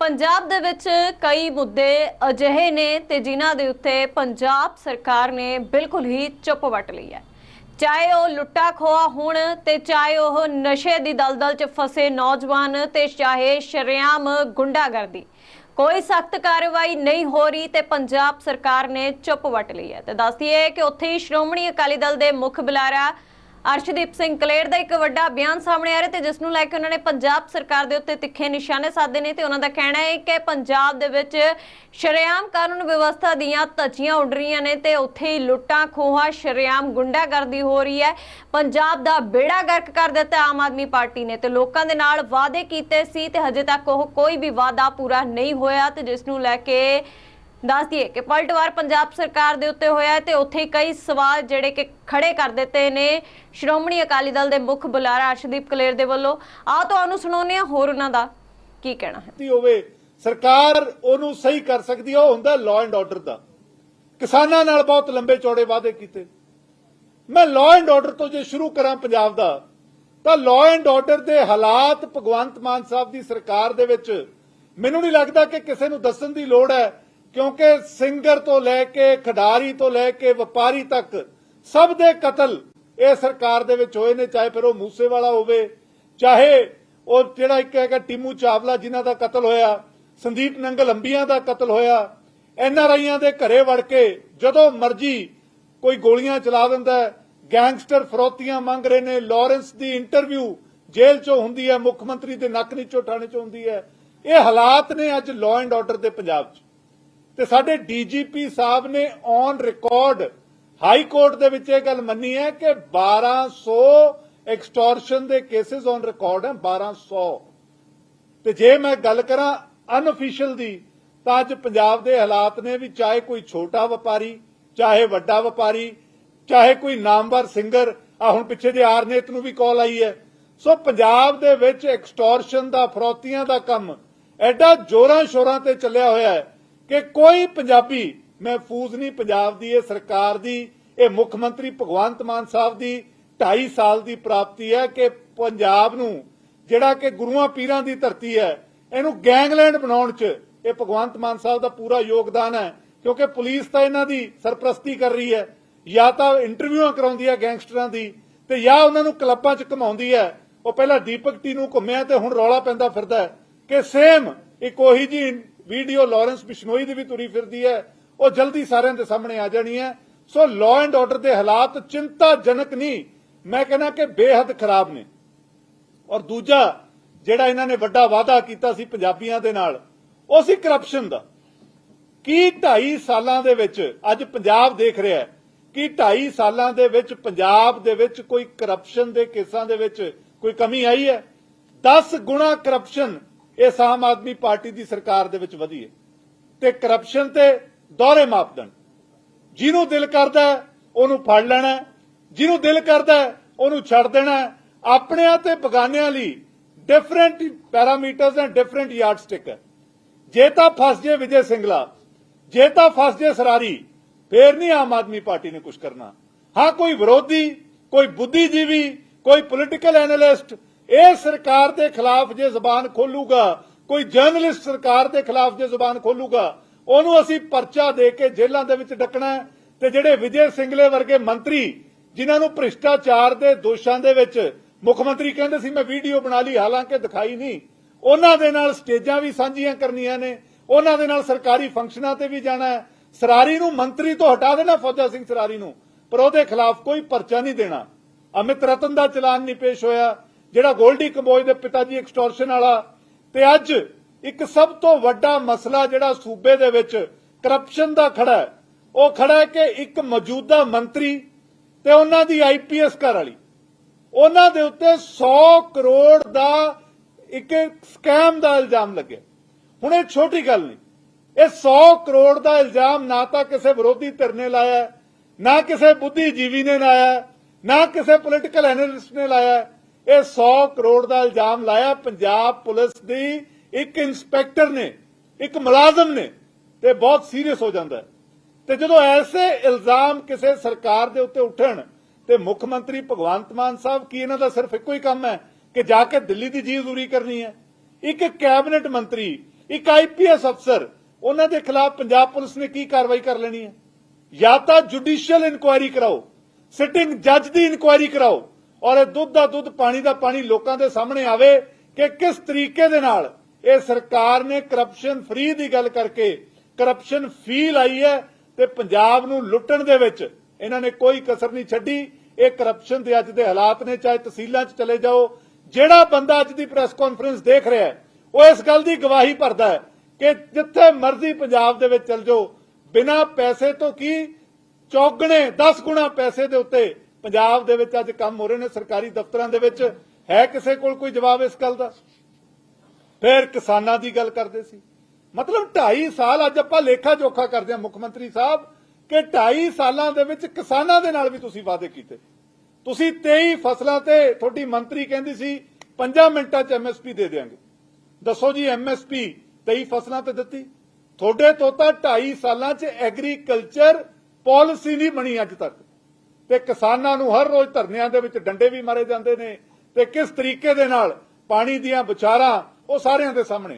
ਪੰਜਾਬ ਦੇ ਵਿੱਚ ਕਈ ਮੁੱਦੇ ਅਜਿਹੇ ਨੇ ਤੇ ਜਿਨ੍ਹਾਂ ਦੇ ਉੱਤੇ ਪੰਜਾਬ ਸਰਕਾਰ ਨੇ ਬਿਲਕੁਲ ਹੀ ਚੁੱਪ ਵੱਟ ਲਈ ਹੈ। ਚਾਹੇ ਉਹ ਲੁੱਟਾ ਖੋਆ ਹੋਣ ਤੇ ਚਾਹੇ ਉਹ ਨਸ਼ੇ ਦੀ ਦਲਦਲ 'ਚ ਫਸੇ ਨੌਜਵਾਨ ਤੇ ਚਾਹੇ ਸ਼ਰੇਆਮ ਗੁੰਡਾਗਰਦੀ। ਕੋਈ ਸਖਤ ਕਾਰਵਾਈ ਨਹੀਂ ਹੋ ਰਹੀ ਤੇ ਪੰਜਾਬ ਸਰਕਾਰ ਨੇ ਚੁੱਪ ਵੱਟ ਲਈ ਹੈ। ਤੇ ਦੱਸਦੀਏ ਕਿ ਉੱਥੇ ਹੀ ਸ਼੍ਰੋਮਣੀ ਅਕਾਲੀ ਦਲ ਦੇ ਮੁੱਖ ਬੁਲਾਰਾ ਅਰਸ਼ਦੀਪ ਸਿੰਘ ਕਲੇਰ ਦਾ ਇੱਕ ਵੱਡਾ ਬਿਆਨ ਸਾਹਮਣੇ ਆ ਰਿਹਾ ਤੇ ਜਿਸ ਨੂੰ ਲੈ ਕੇ ਉਹਨਾਂ ਨੇ ਪੰਜਾਬ ਸਰਕਾਰ ਦੇ ਉੱਤੇ ਤਿੱਖੇ ਨਿਸ਼ਾਨੇ ਸਾਧੇ ਨੇ ਤੇ ਉਹਨਾਂ ਦਾ ਕਹਿਣਾ ਹੈ ਕਿ ਪੰਜਾਬ ਦੇ ਵਿੱਚ ਸ਼ਰੇਆਮ ਕਾਨੂੰਨ ਵਿਵਸਥਾ ਦੀਆਂ ਧੱਜੀਆਂ ਉੱਡ ਰਹੀਆਂ ਨੇ ਤੇ ਉੱਥੇ ਹੀ ਲੁੱਟਾਂ ਖੋਹਾਂ, ਸ਼ਰੇਆਮ ਗੁੰਡਾਗਰਦੀ ਹੋ ਰਹੀ ਹੈ। ਪੰਜਾਬ ਦਾ ਬੇੜਾ ਗਰਕ ਕਰ ਦਿੱਤਾ ਆਮ ਆਦਮੀ ਪਾਰਟੀ ਨੇ ਤੇ ਲੋਕਾਂ ਦੇ ਨਾਲ ਵਾਅਦੇ ਕੀਤੇ ਸੀ ਤੇ ਹਜੇ ਤੱਕ ਉਹ ਕੋਈ ਵੀ ਵਾਅਦਾ ਪੂਰਾ ਨਹੀਂ ਹੋਇਆ ਤੇ ਜਿਸ ਨੂੰ ਲੈ ਕੇ ਦੱਸ ਦਈਏ ਕਿ ਪਲਟਵਾਰ ਪੰਜਾਬ ਸਰਕਾਰ ਦੇ ਉੱਤੇ ਹੋਇਆ ਤੇ ਉੱਥੇ ਕਈ ਸਵਾਲ ਜਿਹੜੇ ਕਿ ਖੜੇ ਕਰ ਦਿੱਤੇ ਨੇ। ਸ਼੍ਰੋਮਣੀ ਅਕਾਲੀ ਦਲ ਦੇ ਮੁੱਖ ਬੁਲਾਰਾ ਅਰਸ਼ਦੀਪ ਕਲੇਰ ਦੇ ਵੱਲੋਂ। ਆ ਤੁਹਾਨੂੰ ਸੁਣਾਉਂਦੇ ਹਾਂ, ਹੋਰ ਉਹਨਾਂ ਦਾ ਕੀ ਕਹਿਣਾ ਹੈ? ਦੀ ਹੋਵੇ, ਸਰਕਾਰ ਉਹਨੂੰ ਸਹੀ ਕਰ ਸਕਦੀ ਹੈ ਉਹ ਹੁੰਦਾ ਲਾਅ ਐਂਡ ਆਰਡਰ ਦਾ। ਕਿਸਾਨਾਂ ਨਾਲ ਬਹੁਤ ਲੰਬੇ ਚੌੜੇ ਵਾਅਦੇ ਕੀਤੇ। ਮੈਂ ਲਾਅ ਐਂਡ ਆਰਡਰ ਤੋਂ ਜੇ ਸ਼ੁਰੂ ਕਰਾਂ ਪੰਜਾਬ ਦਾ, ਤਾਂ ਲਾਅ ਐਂਡ ਆਰਡਰ ਦੇ ਹਾਲਾਤ ਭਗਵੰਤ ਮਾਨ ਸਾਹਿਬ ਦੀ ਸਰਕਾਰ ਦੇ ਵਿੱਚ ਮੈਨੂੰ ਨਹੀਂ ਲੱਗਦਾ ਕਿ ਕਿਸੇ ਨੂੰ ਦੱਸਣ ਦੀ ਲੋੜ ਹੈ ਕਿਉਂਕਿ ਸਿੰਗਰ ਤੋਂ ਲੈ ਕੇ ਖਿਡਾਰੀ ਤੋਂ ਲੈ ਕੇ ਵਪਾਰੀ ਤੱਕ ਸਭ ਦੇ ਕਤਲ ਇਹ ਸਰਕਾਰ ਦੇ ਵਿੱਚ ਹੋਏ ਨੇ, ਚਾਹੇ ਫਿਰ ਉਹ ਮੂਸੇਵਾਲਾ ਹੋਵੇ, ਚਾਹੇ ਉਹ ਜਿਹੜਾ ਇੱਕ ਹੈਗਾ ਟੀਮੂ ਚਾਵਲਾ ਜਿਨ੍ਹਾਂ ਦਾ ਕਤਲ ਹੋਇਆ, ਸੰਦੀਪ ਨੰਗਲ ਅੰਬੀਆਂ ਦਾ ਕਤਲ ਹੋਇਆ, ਐਨ ਆਰ ਆਈਆਂ ਦੇ ਘਰੇ ਵੜ ਕੇ ਜਦੋਂ ਮਰਜ਼ੀ ਕੋਈ ਗੋਲੀਆਂ ਚਲਾ ਦਿੰਦਾ ਹੈ, ਗੈਂਗਸਟਰ ਫਰੋਤੀਆਂ ਮੰਗ ਰਹੇ ਨੇ, ਲਾਰੈਂਸ ਦੀ ਇੰਟਰਵਿਊ ਜੇਲ੍ਹ 'ਚੋਂ ਹੁੰਦੀ ਹੈ, ਮੁੱਖ ਮੰਤਰੀ ਦੇ ਨੱਕ ਨੀਚੋਂ ਠਾਣੇ 'ਚੋਂ ਹੁੰਦੀ ਹੈ, ਇਹ ਹਾਲਾਤ ਨੇ ਅੱਜ ਲਾਅ ਐਂਡ ਆਰਡਰ ਦੇ ਪੰਜਾਬ 'ਚ। ਤੇ ਸਾਡੇ ਡੀਜੀਪੀ ਸਾਹਿਬ ਨੇ ਔਨ ਰਿਕਾਰਡ ਹਾਈ ਕੋਰਟ ਦੇ ਵਿੱਚ ਇਹ ਗੱਲ ਮੰਨੀ ਹੈ ਕਿ 1200 ਐਕਸਟੋਰਸ਼ਨ ਦੇ ਕੇਸਿਸ ਔਨ ਰਿਕਾਰਡ ਹੈ 1200 ਤੇ ਜੇ ਮੈਂ ਗੱਲ ਕਰਾਂ ਅਨਅਫੀਸ਼ੀਅਲ ਦੀ, ਤਾਂ ਅੱਜ ਪੰਜਾਬ ਦੇ ਹਾਲਾਤ ਨੇ ਵੀ ਚਾਹੇ ਕੋਈ ਛੋਟਾ ਵਪਾਰੀ, ਚਾਹੇ ਵੱਡਾ ਵਪਾਰੀ, ਚਾਹੇ ਕੋਈ ਨਾਮਵਰ ਸਿੰਗਰ ਆ ਹੁਣ ਪਿੱਛੇ ਜੇ ਆਰਨੇਤ ਨੂੰ ਵੀ ਕਾਲ ਆਈ ਹੈ। ਸੋ ਪੰਜਾਬ ਦੇ ਵਿੱਚ ਐਕਸਟੋਰਸ਼ਨ ਦਾ, ਫਰੋਤੀਆਂ ਦਾ ਕੰਮ ਐਡਾ ਜੋਰਾਂ ਸ਼ੋਰਾਂ ਤੇ ਚੱਲਿਆ ਹੋਇਆ ਹੈ ਕਿ ਕੋਈ ਪੰਜਾਬੀ ਮਹਿਫੂਜ਼ ਨਹੀਂ ਪੰਜਾਬ ਦੀ, ਇਹ ਸਰਕਾਰ ਦੀ, ਇਹ ਮੁੱਖ ਮੰਤਰੀ ਭਗਵੰਤ ਮਾਨ ਸਾਹਿਬ ਦੀ 2.5 ਸਾਲ ਦੀ ਪ੍ਰਾਪਤੀ ਹੈ ਕਿ ਪੰਜਾਬ ਨੂੰ, ਜਿਹੜਾ ਕਿ ਗੁਰੂਆਂ ਪੀਰਾਂ ਦੀ ਧਰਤੀ ਹੈ, ਇਹਨੂੰ ਗੈਂਗਲੈਂਡ ਬਣਾਉਣ 'ਚ ਇਹ ਭਗਵੰਤ ਮਾਨ ਸਾਹਿਬ ਦਾ ਪੂਰਾ ਯੋਗਦਾਨ ਹੈ, ਕਿਉਂਕਿ ਪੁਲਿਸ ਤਾਂ ਇਹਨਾਂ ਦੀ ਸਰਪ੍ਰਸਤੀ ਕਰ ਰਹੀ ਹੈ, ਜਾਂ ਤਾਂ ਇੰਟਰਵਿਊਆਂ ਕਰਾਉਂਦੀ ਹੈ ਗੈਂਗਸਟਰਾਂ ਦੀ, ਤੇ ਜਾਂ ਉਹਨਾਂ ਨੂੰ ਕਲੱਬਾਂ 'ਚ ਘਮਾਉਂਦੀ ਹੈ। ਉਹ ਪਹਿਲਾਂ ਦੀਪਕ ਟੀ ਨੂੰ ਘੁੰਮਿਆ ਤੇ ਹੁਣ ਰੌਲਾ ਪੈਂਦਾ ਫਿਰਦਾ ਕਿ ਸੇਮ ਇੱਕ ਉਹੀ ਜੀ ਵੀਡੀਓ ਲਾਰੈਂਸ ਬਿਸ਼ਨੋਈ ਦੀ ਵੀ ਤੁਰੀ ਫਿਰਦੀ ਹੈ, ਉਹ ਜਲਦੀ ਸਾਰਿਆਂ ਦੇ ਸਾਹਮਣੇ ਆ ਜਾਣੀ ਹੈ। ਸੋ ਲਾਅ ਐਂਡ ਆਰਡਰ ਦੇ ਹਾਲਾਤ ਚਿੰਤਾਜਨਕ ਨਹੀਂ ਮੈਂ ਕਹਿੰਦਾ ਕਿ ਬੇਹੱਦ ਖਰਾਬ ਨੇ। ਔਰ ਦੂਜਾ ਜਿਹੜਾ ਇਹਨਾਂ ਨੇ ਵੱਡਾ ਵਾਅਦਾ ਕੀਤਾ ਸੀ ਪੰਜਾਬੀਆਂ ਦੇ ਨਾਲ, ਉਹ ਸੀ ਕਰਪਸ਼ਨ ਦਾ। ਕੀ 2.5 ਸਾਲਾਂ ਦੇ ਵਿੱਚ, ਅੱਜ ਪੰਜਾਬ ਦੇਖ ਰਿਹਾ ਹੈ, ਕਿ 2.5 ਸਾਲਾਂ ਦੇ ਵਿੱਚ ਪੰਜਾਬ ਦੇ ਵਿੱਚ ਕੋਈ ਕਰਪਸ਼ਨ ਦੇ ਕੇਸਾਂ ਦੇ ਵਿੱਚ ਕੋਈ ਕਮੀ ਆਈ ਹੈ? 10 ਗੁਣਾ ਕਰਪਸ਼ਨ ਇਸ ਆਮ ਆਦਮੀ ਪਾਰਟੀ ਦੀ ਸਰਕਾਰ ਦੇ ਵਿੱਚ ਵਧੀ ਹੈ ਤੇ ਕਰਪਸ਼ਨ ਤੇ ਦੋਹਰੇ ਮਾਪਦੰਡ। ਜਿਹਨੂੰ ਦਿਲ ਕਰਦਾ ਉਹਨੂੰ ਫੜ ਲੈਣਾ ਜਿਹਨੂੰ ਦਿਲ ਕਰਦਾ ਉਹਨੂੰ ਛੱਡ ਦੇਣਾ ਆਪਣਿਆਂ ਤੇ ਬਗਾਨਿਆਂ ਲਈ different parameters and different yardstick ਹੈ। ਜੇ ਤਾਂ ਫਸ ਜੇ ਵਿਜੇ ਸਿੰਗਲਾ, ਜੇ ਤਾਂ ਫਸ ਜੇ ਸਰਾਰੀ, ਫੇਰ ਨਹੀਂ ਆਮ ਆਦਮੀ ਪਾਰਟੀ ਨੇ ਕੁਝ ਕਰਨਾ। ਹਾਂ, ਕੋਈ ਵਿਰੋਧੀ, ਕੋਈ ਬੁੱਧੀਜੀਵੀ, ਕੋਈ ਪੋਲਿਟੀਕਲ ਐਨਾਲਿਸਟ ਇਹ ਸਰਕਾਰ ਦੇ ਖਿਲਾਫ ਜੇ ਜ਼ੁਬਾਨ ਖੋਲੂਗਾ, ਕੋਈ ਜਰਨਲਿਸਟ ਸਰਕਾਰ ਦੇ ਖਿਲਾਫ ਜੇ ਜ਼ੁਬਾਨ ਖੋਲੂਗਾ, ਉਹਨੂੰ ਅਸੀਂ ਪਰਚਾ ਦੇ ਕੇ ਜੇਲ੍ਹਾਂ ਦੇ ਵਿੱਚ ਡੱਕਣਾ ਤੇ ਜਿਹੜੇ ਵਿਜੇ ਸਿੰਗਲੇ ਵਰਗੇ ਮੰਤਰੀ, ਜਿਨ੍ਹਾਂ ਨੂੰ ਭ੍ਰਿਸ਼ਟਾਚਾਰ ਦੇ ਦੋਸ਼ਾਂ ਦੇ ਵਿੱਚ ਮੁੱਖ ਮੰਤਰੀ ਕਹਿੰਦੇ ਸੀ, ਮੈਂ ਵੀਡੀਓ ਬਣਾ ਲਈ, ਹਾਲਾਂਕਿ ਦਿਖਾਈ ਨਹੀਂ। ਉਹਨਾਂ ਦੇ ਨਾਲ ਸਟੇਜਾਂ ਵੀ ਸਾਂਝੀਆਂ ਕਰਨੀਆਂ ਨੇ, ਉਹਨਾਂ ਦੇ ਨਾਲ ਸਰਕਾਰੀ ਫੰਕਸ਼ਨਾਂ ਤੇ ਵੀ ਜਾਣਾ ਹੈ। ਸਰਾਰੀ ਨੂੰ ਮੰਤਰੀ ਤੋਂ ਹਟਾ ਦੇਣਾ, ਫੌਜਾ ਸਿੰਘ ਸਰਾਰੀ ਨੂੰ, ਪਰ ਉਹਦੇ ਖਿਲਾਫ ਕੋਈ ਪਰਚਾ ਨਹੀਂ ਦੇਣਾ। ਅਮਿਤ ਰਤਨ ਦਾ ਚਲਾਨ ਨਹੀਂ ਪੇਸ਼ ਹੋਇਆ। ਜਿਹੜਾ ਗੋਲਡੀ ਕੰਬੋਜ ਦੇ ਪਿਤਾ ਜੀ ਐਕਸਟੋਰਸ਼ਨ ਵਾਲਾ, ਤੇ ਅੱਜ ਇੱਕ ਸਭ ਤੋਂ ਵੱਡਾ ਮਸਲਾ ਜਿਹੜਾ ਸੂਬੇ ਦੇ ਵਿੱਚ ਕਰਪਸ਼ਨ ਦਾ ਖੜਾ ਹੈ, ਉਹ ਖੜਾ ਹੈ ਕਿ ਇੱਕ ਮੌਜੂਦਾ ਮੰਤਰੀ ਤੇ ਉਹਨਾਂ ਦੀ ਆਈਪੀਐਸ ਘਰ ਵਾਲੀ, ਉਹਨਾਂ ਦੇ ਉੱਤੇ 100 ਕਰੋੜ ਦਾ ਇੱਕ ਸਕੈਮ ਦਾ ਇਲਜ਼ਾਮ ਲੱਗਿਆ। ਹੁਣ ਇਹ ਛੋਟੀ ਗੱਲ ਨਹੀਂ, ਇਹ 100 ਕਰੋੜ ਦਾ ਇਲਜ਼ਾਮ ਨਾ ਤਾਂ ਕਿਸੇ ਵਿਰੋਧੀ ਧਿਰ ਨੇ ਲਾਇਆ, ਨਾ ਕਿਸੇ ਬੁੱਧੀਜੀਵੀ ਨੇ ਲਾਇਆ, ਨਾ ਕਿਸੇ ਪੋਲੀਟੀਕਲ ਐਨਾਲਿਸਟ ਨੇ ਲਾਇਆ ਇਹ 100 ਕਰੋੜ ਦਾ ਇਲਜ਼ਾਮ ਲਾਇਆ ਪੰਜਾਬ ਪੁਲਿਸ ਦੀ। ਇੱਕ ਇੰਸਪੈਕਟਰ ਨੇ, ਇੱਕ ਮੁਲਾਜ਼ਮ ਨੇ ਤੇ ਬਹੁਤ ਸੀਰੀਅਸ ਹੋ ਜਾਂਦਾ ਤੇ ਜਦੋਂ ਐਸੇ ਇਲਜ਼ਾਮ ਕਿਸੇ ਸਰਕਾਰ ਦੇ ਉੱਤੇ ਉੱਠਣ ਤੇ ਮੁੱਖ ਮੰਤਰੀ ਭਗਵੰਤ ਮਾਨ ਸਾਹਿਬ ਕੀ ਇਹਨਾਂ ਦਾ ਸਿਰਫ ਇੱਕੋ ਹੀ ਕੰਮ ਹੈ ਕਿ ਜਾ ਕੇ ਦਿੱਲੀ ਦੀ ਜੀ ਦੂਰੀ ਕਰਨੀ ਹੈ? ਇੱਕ ਕੈਬਨਿਟ ਮੰਤਰੀ, ਇੱਕ ਆਈਪੀਐਸ ਅਫਸਰ, ਉਹਨਾਂ ਦੇ ਖਿਲਾਫ ਪੰਜਾਬ ਪੁਲਿਸ ਨੇ ਕੀ ਕਾਰਵਾਈ ਕਰ ਲੈਣੀ ਹੈ? ਜਾਂ ਤਾਂ ਜੁਡੀਸ਼ੀਅਲ ਇਨਕੁਆਇਰੀ ਕਰਾਓ, ਸਿਟਿੰਗ ਜੱਜ ਦੀ ਇਨਕੁਆਇਰੀ ਕਰਾਓ ਔਰ ਇਹ ਦੁੱਧ ਦਾ ਦੁੱਧ, ਪਾਣੀ ਦਾ ਪਾਣੀ ਲੋਕਾਂ ਦੇ ਸਾਹਮਣੇ ਆਵੇ ਕਿ ਕਿਸ ਤਰੀਕੇ ਦੇ ਨਾਲ ਇਹ ਸਰਕਾਰ ਨੇ ਕਰਪਸ਼ਨ ਫ੍ਰੀ ਦੀ ਗੱਲ ਕਰਕੇ ਕਰਪਸ਼ਨ ਫੀ ਲਾਈ ਹੈ ਤੇ ਪੰਜਾਬ ਨੂੰ ਲੁੱਟਣ ਦੇ ਵਿੱਚ ਇਹਨਾਂ ਨੇ ਕੋਈ ਕਸਰ ਨਹੀਂ ਛੱਡੀ। ਇਹ ਕਰਪਸ਼ਨ ਦੇ ਅੱਜ ਦੇ ਹਾਲਾਤ ਨੇ, ਚਾਹੇ ਤਹਿਸੀਲਾਂ 'ਚ ਚਲੇ ਜਾਓ, ਜਿਹੜਾ ਬੰਦਾ ਅੱਜ ਦੀ ਪ੍ਰੈਸ ਕਾਨਫਰੰਸ ਦੇਖ ਰਿਹਾ ਹੈ, ਉਹ ਇਸ ਗੱਲ ਦੀ ਗਵਾਹੀ ਭਰਦਾ ਹੈ ਕਿ ਜਿੱਥੇ ਮਰਜ਼ੀ ਪੰਜਾਬ ਦੇ ਵਿੱਚ ਚਲ ਜਾਓ, ਬਿਨਾਂ ਪੈਸੇ ਤੋਂ ਕੀ? ਚੌਗਣੇ 10 ਗੁਣਾ ਪੈਸੇ ਦੇ ਉੱਤੇ ਪੰਜਾਬ ਦੇ ਵਿੱਚ ਅੱਜ ਕੰਮ ਹੋ ਰਹੇ ਨੇ, ਸਰਕਾਰੀ ਦਫ਼ਤਰਾਂ ਦੇ ਵਿੱਚ। ਹੈ ਕਿਸੇ ਕੋਲ ਕੋਈ ਜਵਾਬ ਇਸ ਗੱਲ ਦਾ? ਫਿਰ ਕਿਸਾਨਾਂ ਦੀ ਗੱਲ ਕਰਦੇ ਸੀ। ਮਤਲਬ 2.5 ਸਾਲ ਅੱਜ ਆਪਾਂ ਲੇਖਾ ਜੋਖਾ ਕਰਦੇ ਹਾਂ, ਮੁੱਖ ਮੰਤਰੀ ਸਾਹਿਬ, ਕਿ 2.5 ਸਾਲਾਂ ਦੇ ਵਿੱਚ ਕਿਸਾਨਾਂ ਦੇ ਨਾਲ ਵੀ ਤੁਸੀਂ ਵਾਅਦੇ ਕੀਤੇ। ਤੁਸੀਂ 23 ਫਸਲਾਂ ਤੇ ਤੁਹਾਡੀ ਮੰਤਰੀ ਕਹਿੰਦੀ ਸੀ 5 ਮਿੰਟਾਂ 'ਚ ਐਮਐਸਪੀ ਦੇ ਦੇਵਾਂਗੇ ਦੱਸੋ ਜੀ ਐਮਐਸਪੀ 23 ਫਸਲਾਂ ਤੇ ਦਿੱਤੀ। ਤੁਹਾਡੇ ਤੋਂ ਤਾਂ 2.5 ਸਾਲਾਂ 'ਚ ਐਗਰੀਕਲਚਰ ਪਾਲਿਸੀ ਨਹੀਂ ਬਣੀ ਅੱਜ ਤੱਕ। ਤੇ ਕਿਸਾਨਾਂ ਨੂੰ ਹਰ ਰੋਜ਼ ਧਰਨਿਆਂ ਦੇ ਵਿੱਚ ਡੰਡੇ ਵੀ ਮਾਰੇ ਜਾਂਦੇ ਨੇ ਤੇ ਕਿਸ ਤਰੀਕੇ ਦੇ ਨਾਲ ਪਾਣੀ ਦੀਆਂ ਵਿਚਾਰਾਂ ਉਹ ਸਾਰਿਆਂ ਦੇ ਸਾਹਮਣੇ